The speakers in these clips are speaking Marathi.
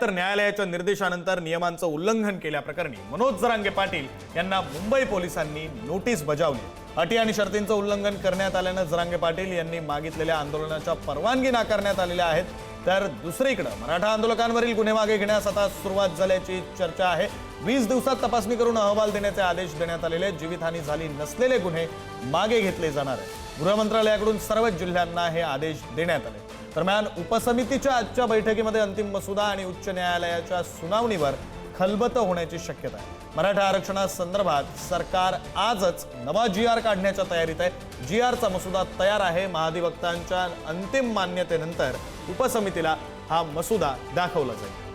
तर न्यायालयाच्या निर्देशानंतर नियमांचं उल्लंघन केल्याप्रकरणी मनोज जरांगे पाटील यांना मुंबई पोलिसांनी नोटीस बजावली. अटी आणि शर्तींचं उल्लंघन करण्यात आल्यानं जरांगे पाटील यांनी मागितलेल्या आंदोलनाच्या परवानगी नाकारण्यात आलेल्या आहेत. तर दुसरीकडे मराठा आंदोलकांवरील गुन्हे मागे घेण्यास आता सुरुवात झाल्याची चर्चा आहे. वीस दिवसात तपासणी करून अहवाल देण्याचे आदेश देण्यात आलेले आहेत. जीवितहानी झाली नसलेले गुन्हे मागे घेतले जाणार आहेत. गृह मंत्रालयाकडून सर्वच जिल्ह्यांना हे आदेश देण्यात आले. दरम्यान उपसमितीच्या आजच्या बैठकीमध्ये अंतिम मसुदा आणि उच्च न्यायालयाच्या सुनावणीवर खलबत होण्याची शक्यता आहे. मराठा आरक्षणासंदर्भात सरकार आजच नवा जी आर काढण्याच्या तयारीत आहे. जी आरचा मसुदा तयार आहे. महाधिवक्तांच्या अंतिम मान्यतेनंतर उपसमितीला हा मसुदा दाखवला जाईल.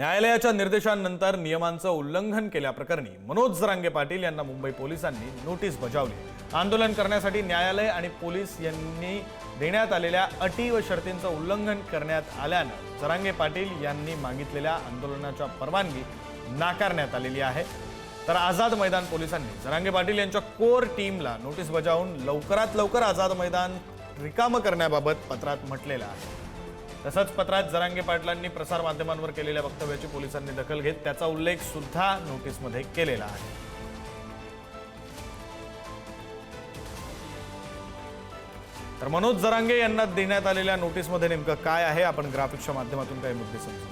न्यायालयाच्या निर्देशांनंतर नियमांचं उल्लंघन केल्याप्रकरणी मनोज जरांगे पाटील यांना मुंबई पोलिसांनी नोटीस बजावली. आंदोलन करण्यासाठी न्यायालय आणि पोलीस यांनी देण्यात आलेल्या अटी व शर्तींचं उल्लंघन करण्यात आल्यानं जरांगे पाटील यांनी मागितलेल्या आंदोलनाच्या परवानगी नाकारण्यात आलेली आहे. तर आझाद मैदान पोलिसांनी जरांगे पाटील यांच्या कोर टीमला नोटीस बजावून लवकरात लवकर आझाद मैदान रिकामं करण्याबाबत पत्रात म्हटलेलं आहे. तसंच पत्रात जरांगे पाटलांनी प्रसारमाध्यमांवर केलेल्या वक्तव्याची पोलिसांनी दखल घेत त्याचा उल्लेख सुद्धा नोटीसमध्ये केलेला आहे. तर मनोज जरांगे यांना देण्यात आलेल्या नोटीसमध्ये नेमकं काय आहे? आपण ग्राफिक्सच्या माध्यमातून काही मुद्दे समजू.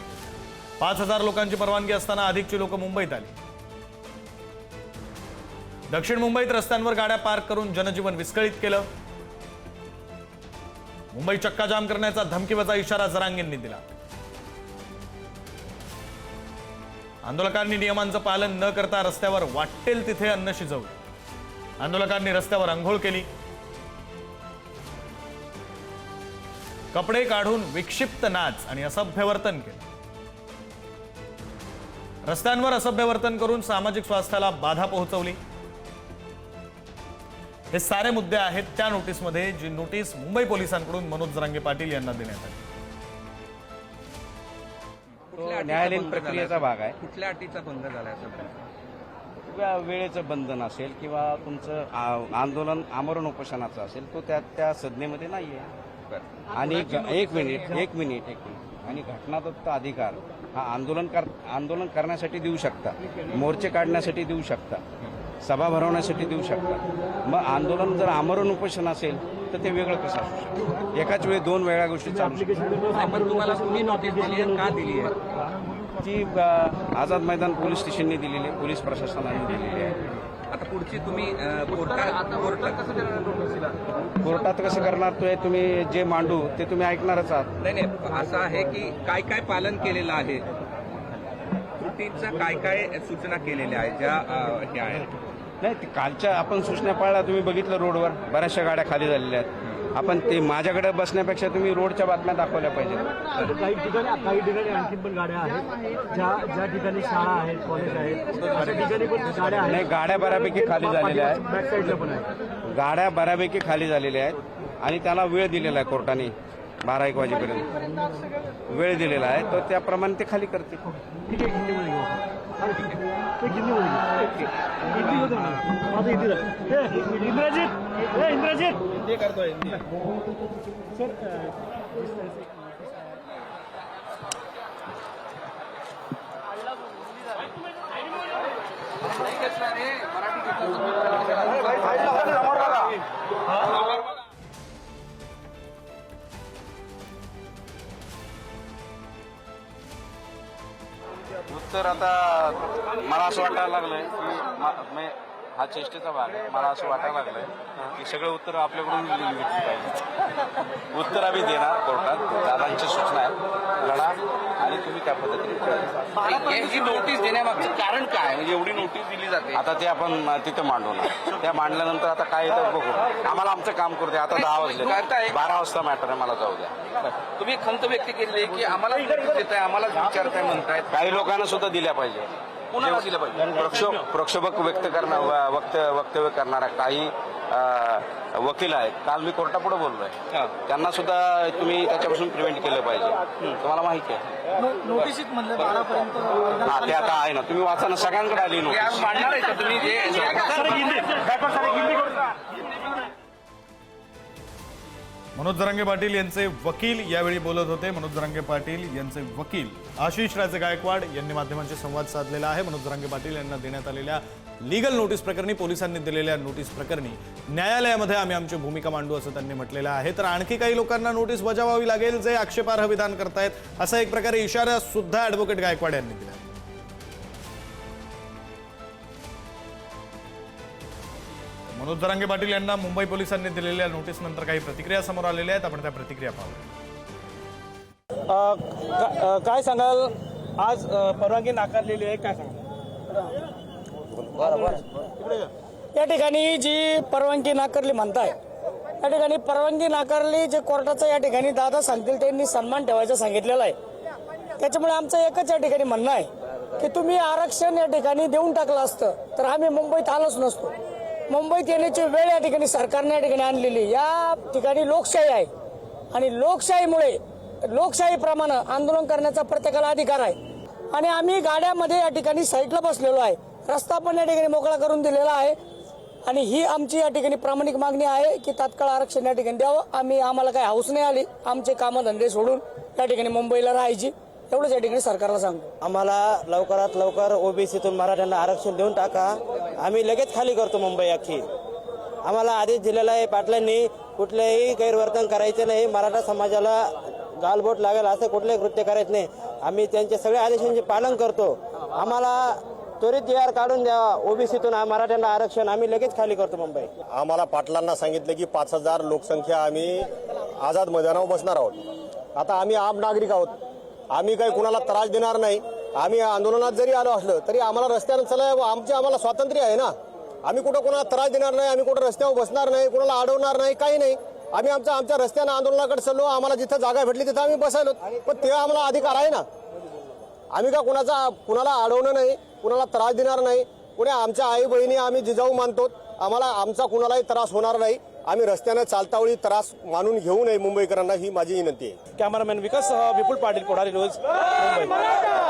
पाच हजार लोकांची परवानगी असताना अधिकची लोक मुंबईत आली. दक्षिण मुंबईत रस्त्यांवर गाड्या पार्क करून जनजीवन विस्कळीत केलं. मुंबई चक्काजाम करण्याचा धमकीवजा इशारा जरांगेंनी दिला. आंदोलकांनी नियमांचं पालन न करता रस्त्यावर वाटेल तिथे अन्न शिजवलं. आंदोलकांनी रस्त्यावर अंघोळ केली. कपडे काढून विक्षिप्त नाच आणि असभ्य वर्तन केलं. रस्त्यांवर असभ्य वर्तन करून सामाजिक स्वास्थ्याला बाधा पोहोचवली. हे सारे मुद्दे आहेत त्या नोटीसमध्ये जी नोटीस मुंबई पोलिसांकडून मनोज जरांगे पाटील यांना देण्यात आली कुठल्या अटीचा न्यायालयीन भंग प्रक्रियेचा? भाग आहे. कुठल्या अटीचा सध्या किंवा वेळेचं बंधन असेल किंवा तुमचं आंदोलन आमरण उपोषणाचं असेल तो त्या त्या संज्ञेमध्ये नाहीये बरं. आणि एक मिनिट एक मिनिट एक मिनिट आणि घटनादत्त अधिकार हा आंदोलन कर आंदोलन करण्यासाठी देऊ शकता मोर्चे काढण्यासाठी देऊ शकता सभा भरवण्यासाठी देऊ शकता. मग आंदोलन जर आमरण उपोषण असेल तर ते वेगळं कसं असू शकतं? एकाच वेळी दोन वेगळ्या गोष्टी चालू शकतात. आहे का दिली आहे? ती आझाद मैदान पोलीस स्टेशनने दिलेली आहे पोलीस प्रशासनाने दिलेली आहे. आता पुढची तुम्ही कोर्टात कसं देणार कोर्टात कसं करणार तो तुम्ही जे मांडू ते तुम्ही ऐकणारच आहात. नाही नाही असं आहे की काय काय पालन केलेलं आहे? त्रुटींच्या काय काय सूचना केलेल्या आहेत ज्या ह्या आहेत? नाही ते कालच्या आपण सूचना पाळल्या तुम्ही बघितलं रोडवर बऱ्याचशा गाड्या खाली झालेल्या आहेत. आपण ते माझ्याकडे बसण्यापेक्षा तुम्ही रोडच्या बातम्या दाखवल्या पाहिजेत. काही ठिकाणी काही ठिकाणी आणखी पण गाड्या आहेत. ज्या ज्या ठिकाणी शाळा आहेत कॉलेज आहेत ठिकाणी पण गाड्या नाही गाड्या बऱ्यापैकी खाली झालेल्या आहेत. गाड्या बऱ्यापैकी खाली झालेल्या आहेत आणि त्याला वेळ दिलेला आहे कोर्टाने बारा एक वाजेपर्यंत. वेळ दिलेला आहे तर त्याप्रमाणे ते खाली करतील. ठीक आहे हिंदीमध्ये घेऊ हा, ठीक आहे. ते हिंदीमध्ये घेऊ हिंदी होतं ना माझं हिंदी झालं. हे, इंद्रजित हे इंद्रजित सर अ, तर आता मला असं वाटायला लागलंय की मा- हा चेष्टेचा भाग आहे. मला असं वाटायला लागलंय की सगळं उत्तर आपल्याकडून घेतली पाहिजे उत्तर आम्ही देणार कोर्टात. दादांची सूचना आहे. लढा आणि तुम्ही त्या पद्धतीने. ही नोटीस देण्यामागचं कारण काय? म्हणजे एवढी नोटीस दिली जाते. आता ते आपण तिथे मांडवणार त्या मांडल्यानंतर आता काय येतं बघू. आम्हाला आमचं काम करू द्या. आता दहा वाजले. बारा वाजता मॅटर आहे. मला जाऊ द्या. तुम्ही खंत व्यक्त केली आहे की आम्हाला नोटीस देत आहे आम्हाला विचारताय म्हणतायत. काही लोकांना सुद्धा दिल्या पाहिजे. कोणाला दिलं पाहिजे. प्रक्षोभ प्रक्षोभक व्यक्त करणार वक्त वक्तव्य करणाऱ्या काही वकील आहेत. काल मी कोर्टापुढे बोललोय हा. त्यांना सुद्धा तुम्ही त्याच्यापासून प्रिव्हेंट केलं पाहिजे. तुम्हाला माहिती आहे. बारापर्यंत हा ते आता आहे ना. तुम्ही वाचा ना. सगळ्यांकडे आली हे नोटीस आज मांडणार आहे का तुम्ही? मनोज जरांगे पाटील यांचे वकील यावेळी बोलत होते. मनोज जरांगे पाटील यांचे वकील आशिष राजे गायकवाड यांनी माध्यमांशी संवाद साधलेला आहे. मनोज जरांगे पाटील यांना देण्यात आलेल्या लीगल नोटीस प्रकरणी पोलिसांनी दिलेल्या नोटीस प्रकरणी न्यायालयामध्ये आम्ही आमची भूमिका मांडू असं त्यांनी म्हटलेलं आहे. तर आणखी काही लोकांना नोटीस बजावावी लागेल जे आक्षेपार्ह विधान करतायत असा एक प्रकारे इशारा सुद्धा ऍडव्होकेट गायकवाड यांनी दिला मनोज दरांगे पाटील यांना मुंबई पोलिसांनी दिलेल्या नोटीसनंतर काही प्रतिक्रिया समोर आलेल्या आहेत. आपण त्या प्रतिक्रिया पाहू. काय सांगाल? आज परवानगी नाकारलेली आहे. काय सांगाल? या ठिकाणी जी परवानगी नाकारली म्हणताय या ठिकाणी परवानगी नाकारली जे कोर्टाचं या ठिकाणी दादा सांगतील त्यांनी सन्मान ठेवायचं सांगितलेलं आहे. त्याच्यामुळे आमचं एकच या ठिकाणी म्हणणं आहे की तुम्ही आरक्षण या ठिकाणी देऊन टाकलं असतं तर आम्ही मुंबईत आलोच नसतो. मुंबईत येण्याची वेळ या ठिकाणी सरकारने या ठिकाणी आणलेली. या ठिकाणी लोकशाही आहे. आणि लोकशाहीमुळे लोकशाहीप्रमाणे आंदोलन करण्याचा प्रत्येकाला अधिकार आहे. आणि आम्ही गाड्यामध्ये या ठिकाणी साईडला बसलेलो आहे. रस्ता पण या ठिकाणी मोकळा करून दिलेला आहे. आणि ही आमची या ठिकाणी प्रामाणिक मागणी आहे की तात्काळ आरक्षण या ठिकाणी द्यावं. आम्ही आम्हाला काही हाऊस नाही आली. आमचे कामधंदे सोडून या ठिकाणी मुंबईला राहायची. एवढंच या ठिकाणी सरकारला सांगतो. आम्हाला लवकरात लवकर ओबीसीतून मराठ्यांना आरक्षण देऊन टाका. आम्ही लगेच खाली करतो मुंबई अख्खी. आम्हाला आदेश दिलेला आहे पाटलांनी कुठलंही गैरवर्तन करायचं नाही. मराठा समाजाला गालबोट लागेल असं कुठलंही कृत्य करायचं नाही. आम्ही त्यांच्या सगळ्या आदेशांचे पालन करतो. आम्हाला त्वरित यार काढून द्यावा ओबीसीतून मराठ्यांना आरक्षण. आम्ही लगेच खाली करतो मुंबई. आम्हाला पाटलांना सांगितलं की पाच हजार लोकसंख्या आम्ही आझाद मैदानावर बसणार आहोत. आता आम्ही आम नागरिक आहोत. आम्ही काही कुणाला त्रास देणार नाही. आम्ही आंदोलनात जरी आलो असलं तरी आम्हाला रस्त्यानं चला आमचे आम्हाला स्वातंत्र्य आहे ना. आम्ही कुठं कुणाला त्रास देणार नाही आम्ही कुठं रस्त्यावर बसणार नाही कुणाला अडवणार नाही काही नाही. आम्ही आमच्या आमच्या रस्त्यानं आंदोलनाकडे चाललो आम्हाला जिथं जागा भेटली तिथं आम्ही बसायलो. पण ते आम्हाला अधिकार आहे ना. आम्ही का कुणाचा कुणाला अडवणं नाही कुणाला त्रास देणार नाही. कुणी आमच्या आई बहिणी आम्ही जिजाऊ मानतो आम्हाला आमचा कुणालाही त्रास होणार नाही. आम्ही रस्त्यानं चालतावळी त्रास मानून घेऊ नये मुंबईकरांना ही माझी विनंती आहे. कॅमेरामॅन विकास विपुल पाटील कोठारी रोज मुंबई.